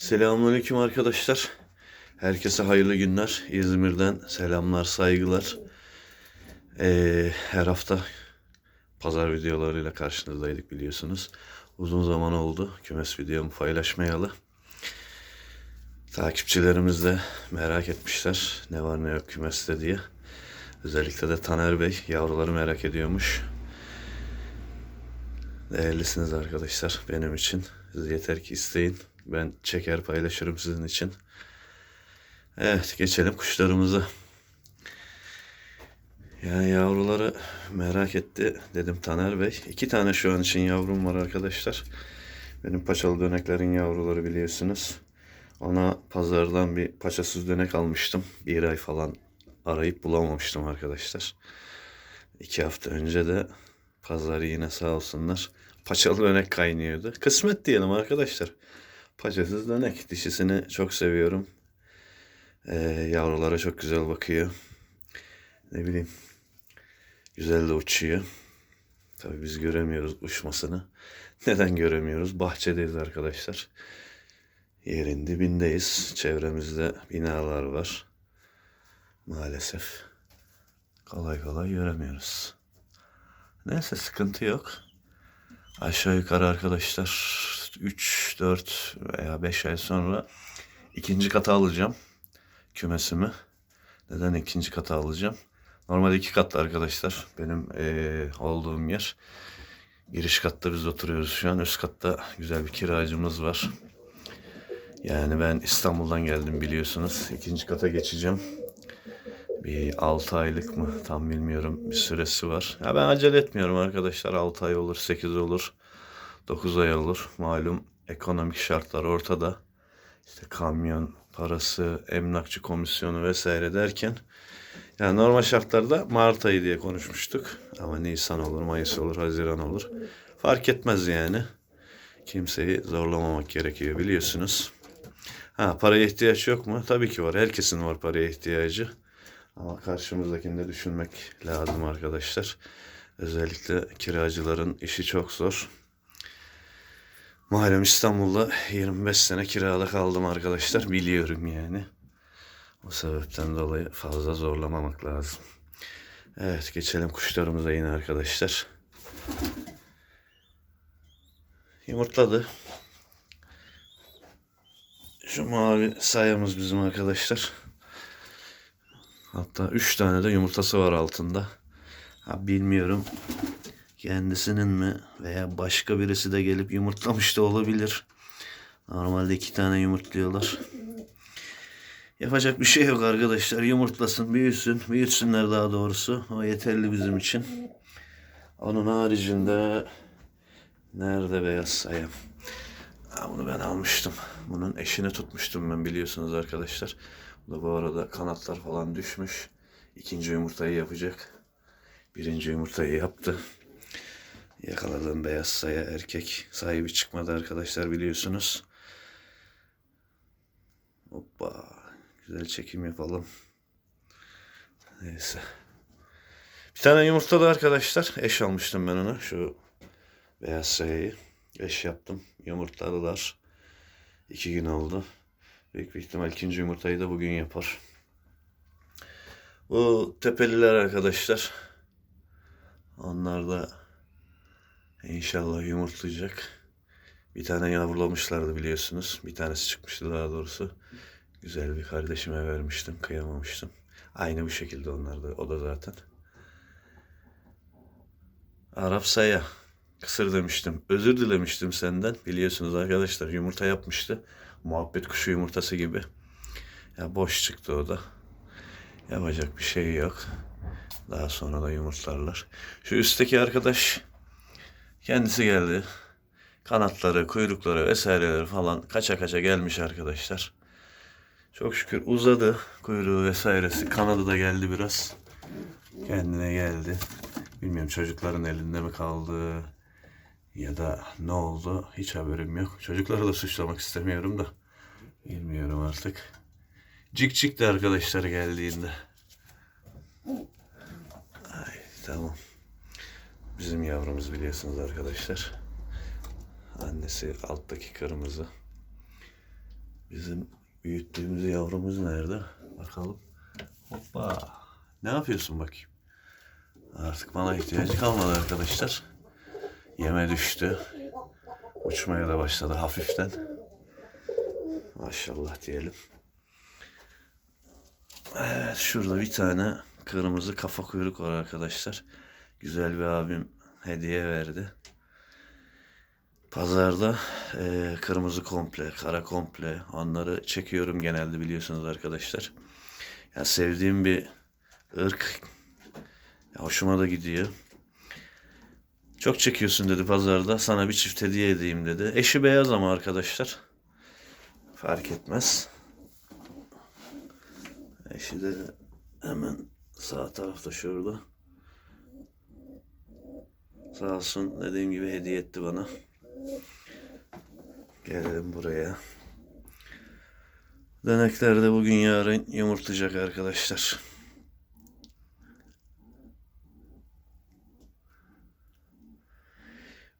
Selamünaleyküm arkadaşlar. Herkese hayırlı günler. İzmir'den selamlar, saygılar. Ee, her hafta pazar videolarıyla karşınızdaydık biliyorsunuz. Uzun zaman oldu kümes videomu paylaşmayalı. Takipçilerimiz de merak etmişler ne var ne yok kümeste diye. Özellikle de Taner Bey yavruları merak ediyormuş. Değerlisiniz arkadaşlar benim için. Yeter ki isteyin. Ben çeker paylaşırım sizin için. Evet geçelim kuşlarımıza. Yani yavruları merak etti dedim Taner Bey. İki tane şu an için yavrum var arkadaşlar. Benim paçalı döneklerin yavruları biliyorsunuz. Ona pazardan bir paçasız dönek almıştım. Bir ay falan arayıp bulamamıştım arkadaşlar. İki hafta önce de pazar yine sağ olsunlar. Paçalı dönek kaynıyordu. Kısmet diyelim arkadaşlar. Paçasız dönek. Dişisini çok seviyorum. Ee, yavrulara çok güzel bakıyor. Ne bileyim. Güzel de uçuyor. Tabii biz göremiyoruz uçmasını. Neden göremiyoruz? Bahçedeyiz arkadaşlar. Yerin dibindeyiz. Çevremizde binalar var. Maalesef. Kolay kolay göremiyoruz. Neyse sıkıntı yok. Aşağı yukarı arkadaşlar 3, 4 veya 5 ay sonra ikinci kata alacağım kümesimi. Neden ikinci kata alacağım? Normalde iki katlı arkadaşlar benim eee, olduğum yer. Giriş katta biz oturuyoruz şu an. Üst katta güzel bir kiracımız var. Yani ben İstanbul'dan geldim biliyorsunuz. İkinci kata geçeceğim. Bir 6 aylık mı tam bilmiyorum bir süresi var. Ya ben acele etmiyorum arkadaşlar. 6 ay olur, 8 olur, 9 ay olur. Malum ekonomik şartlar ortada. İşte kamyon parası, emlakçı komisyonu vesaire derken yani normal şartlarda Mart ayı diye konuşmuştuk. Ama Nisan olur, Mayıs olur, Haziran olur. Fark etmez yani. Kimseyi zorlamamak gerekiyor biliyorsunuz. Ha paraya ihtiyaç yok mu? Tabii ki var. Herkesin var paraya ihtiyacı. Ama karşımızdakini de düşünmek lazım arkadaşlar. Özellikle kiracıların işi çok zor. Malum İstanbul'da 25 sene kirada kaldım arkadaşlar. Biliyorum yani. O sebepten dolayı fazla zorlamamak lazım. Evet geçelim kuşlarımıza yine arkadaşlar. Yumurtladı. Şu mavi sayamız bizim arkadaşlar. Hatta 3 tane de yumurtası var altında. Ha, bilmiyorum kendisinin mi veya başka birisi de gelip yumurtlamış da olabilir. Normalde iki tane yumurtluyorlar. Yapacak bir şey yok arkadaşlar. Yumurtlasın, büyüsün, büyütsünler daha doğrusu. O yeterli bizim için. Onun haricinde nerede beyaz sayım? Bunu ben almıştım. Bunun eşini tutmuştum ben biliyorsunuz arkadaşlar. Bu da bu arada kanatlar falan düşmüş. İkinci yumurtayı yapacak. Birinci yumurtayı yaptı. Yakaladığım beyaz saya erkek sahibi çıkmadı arkadaşlar biliyorsunuz. Hoppa. Güzel çekim yapalım. Neyse. Bir tane yumurtladı arkadaşlar. Eş almıştım ben onu. Şu beyaz sayayı. Eş yaptım. Yumurtladılar. İki gün oldu. Büyük bir ihtimal ikinci yumurtayı da bugün yapar. Bu tepeliler arkadaşlar. Onlar da inşallah yumurtlayacak. Bir tane yavrulamışlardı biliyorsunuz. Bir tanesi çıkmıştı daha doğrusu. Güzel bir kardeşime vermiştim. Kıyamamıştım. Aynı bu şekilde onlar da. O da zaten. Arap Saya. Kısır demiştim. Özür dilemiştim senden. Biliyorsunuz arkadaşlar yumurta yapmıştı. Muhabbet kuşu yumurtası gibi. Ya boş çıktı o da. Yapacak bir şey yok. Daha sonra da yumurtlarlar. Şu üstteki arkadaş kendisi geldi. Kanatları, kuyrukları vesaireleri falan kaça kaça gelmiş arkadaşlar. Çok şükür uzadı kuyruğu vesairesi. Kanadı da geldi biraz. Kendine geldi. Bilmiyorum çocukların elinde mi kaldı ya da ne oldu hiç haberim yok. Çocukları da suçlamak istemiyorum da. Bilmiyorum artık. Cik cik de arkadaşlar geldiğinde. Ay tamam. Bizim yavrumuz biliyorsunuz arkadaşlar. Annesi alttaki kırmızı. Bizim büyüttüğümüz yavrumuz nerede? Bakalım. Hoppa. Ne yapıyorsun bakayım? Artık bana ihtiyacı kalmadı arkadaşlar. Yeme düştü. Uçmaya da başladı hafiften. Maşallah diyelim. Evet şurada bir tane kırmızı kafa kuyruk var arkadaşlar. Güzel bir abim hediye verdi. Pazarda eee, kırmızı komple, kara komple onları çekiyorum genelde biliyorsunuz arkadaşlar. Ya sevdiğim bir ırk. Ya hoşuma da gidiyor. Çok çekiyorsun dedi pazarda. Sana bir çift hediye edeyim dedi. Eşi beyaz ama arkadaşlar. Fark etmez. Eşi de hemen sağ tarafta şurada. Sağ olsun dediğim gibi hediye etti bana. Gelelim buraya. Dönekler de bugün yarın yumurtlayacak arkadaşlar.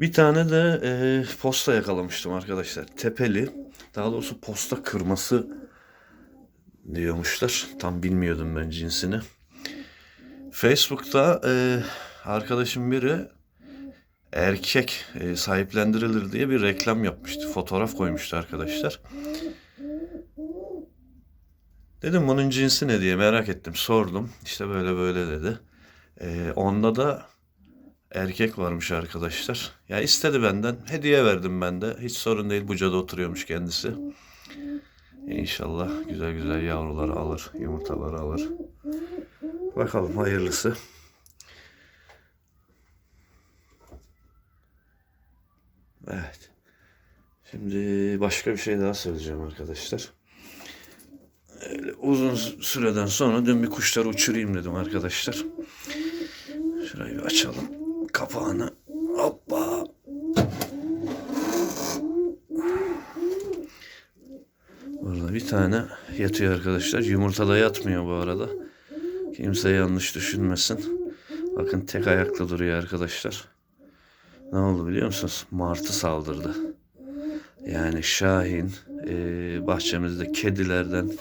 Bir tane de e, posta yakalamıştım arkadaşlar. Tepeli. Daha doğrusu posta kırması diyormuşlar. Tam bilmiyordum ben cinsini. Facebook'ta e, arkadaşım biri erkek e, sahiplendirilir diye bir reklam yapmıştı. Fotoğraf koymuştu arkadaşlar. Dedim bunun cinsi ne diye merak ettim. Sordum. İşte böyle böyle dedi. E, onda da erkek varmış arkadaşlar. Ya istedi benden. Hediye verdim ben de. Hiç sorun değil. Buca'da oturuyormuş kendisi. İnşallah güzel güzel yavruları alır. Yumurtaları alır. Bakalım hayırlısı. Evet. Şimdi başka bir şey daha söyleyeceğim arkadaşlar. Öyle uzun süreden sonra dün bir kuşları uçurayım dedim arkadaşlar. Şurayı bir açalım. Kapağını. Hoppa. Burada bir tane yatıyor arkadaşlar. Yumurtada yatmıyor bu arada. Kimse yanlış düşünmesin. Bakın tek ayakta duruyor arkadaşlar. Ne oldu biliyor musunuz? Martı saldırdı. Yani Şahin e, bahçemizde kedilerden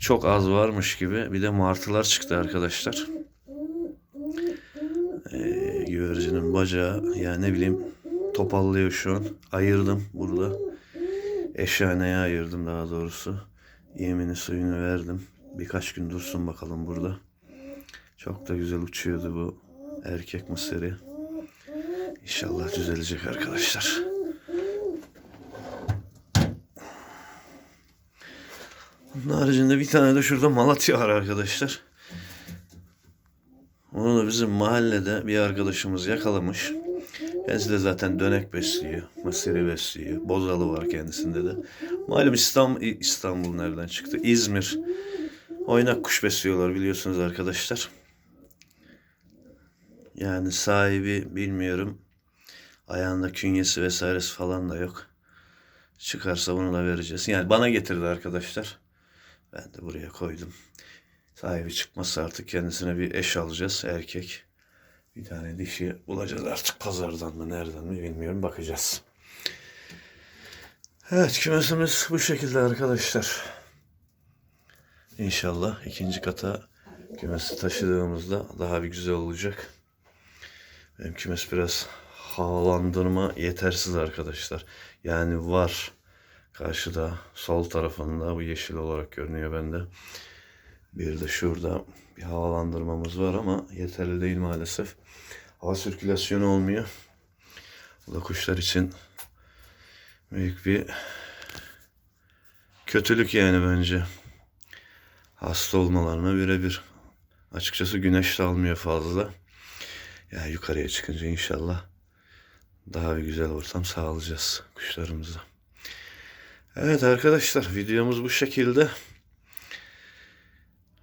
çok az varmış gibi bir de martılar çıktı arkadaşlar. Güvercinin bacağı yani ne bileyim topallıyor şu an. Ayırdım burada. Eşhaneye ayırdım daha doğrusu. Yemini suyunu verdim. Birkaç gün dursun bakalım burada. Çok da güzel uçuyordu bu erkek mısırı. İnşallah düzelecek arkadaşlar. Bunun haricinde bir tane de şurada Malatya var arkadaşlar. Onu da bizim mahallede bir arkadaşımız yakalamış. Kendisi de zaten dönek besliyor. Mısırı besliyor. Bozalı var kendisinde de. Malum İstanbul, İstanbul nereden çıktı? İzmir. Oynak kuş besliyorlar biliyorsunuz arkadaşlar. Yani sahibi bilmiyorum. Ayağında künyesi vesairesi falan da yok. Çıkarsa bunu da vereceğiz. Yani bana getirdi arkadaşlar. Ben de buraya koydum. Sahibi çıkmazsa artık kendisine bir eş alacağız. Erkek. Bir tane dişi bulacağız artık pazardan mı nereden mi bilmiyorum bakacağız. Evet kümesimiz bu şekilde arkadaşlar. İnşallah ikinci kata kümesi taşıdığımızda daha bir güzel olacak. Benim kümes biraz havalandırma yetersiz arkadaşlar. Yani var karşıda sol tarafında bu yeşil olarak görünüyor bende. Bir de şurada bir havalandırmamız var ama yeterli değil maalesef. Hava sirkülasyonu olmuyor. Bu da kuşlar için büyük bir kötülük yani bence. Hasta olmalarına birebir. Açıkçası güneş de almıyor fazla. Ya yukarıya çıkınca inşallah daha bir güzel ortam sağlayacağız kuşlarımıza. Evet arkadaşlar videomuz bu şekilde.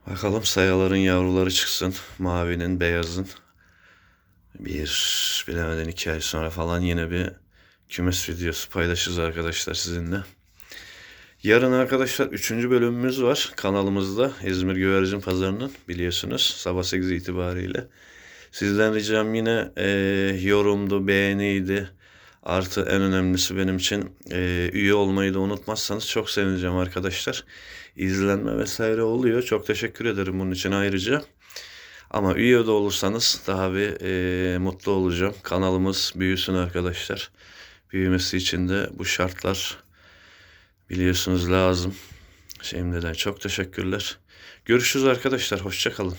Bakalım sayaların yavruları çıksın. Mavinin, beyazın. Bir bilemeden iki ay sonra falan yine bir kümes videosu paylaşırız arkadaşlar sizinle. Yarın arkadaşlar 3. bölümümüz var kanalımızda. İzmir Güvercin Pazarı'nın biliyorsunuz sabah 8 itibariyle. Sizden ricam yine e, yorumdu, beğeniydi, Artı en önemlisi benim için e, üye olmayı da unutmazsanız çok sevineceğim arkadaşlar. İzlenme vesaire oluyor. Çok teşekkür ederim bunun için ayrıca. Ama üye de olursanız daha bir e, mutlu olacağım. Kanalımız büyüsün arkadaşlar. Büyümesi için de bu şartlar biliyorsunuz lazım. Şimdiden çok teşekkürler. Görüşürüz arkadaşlar. Hoşça kalın.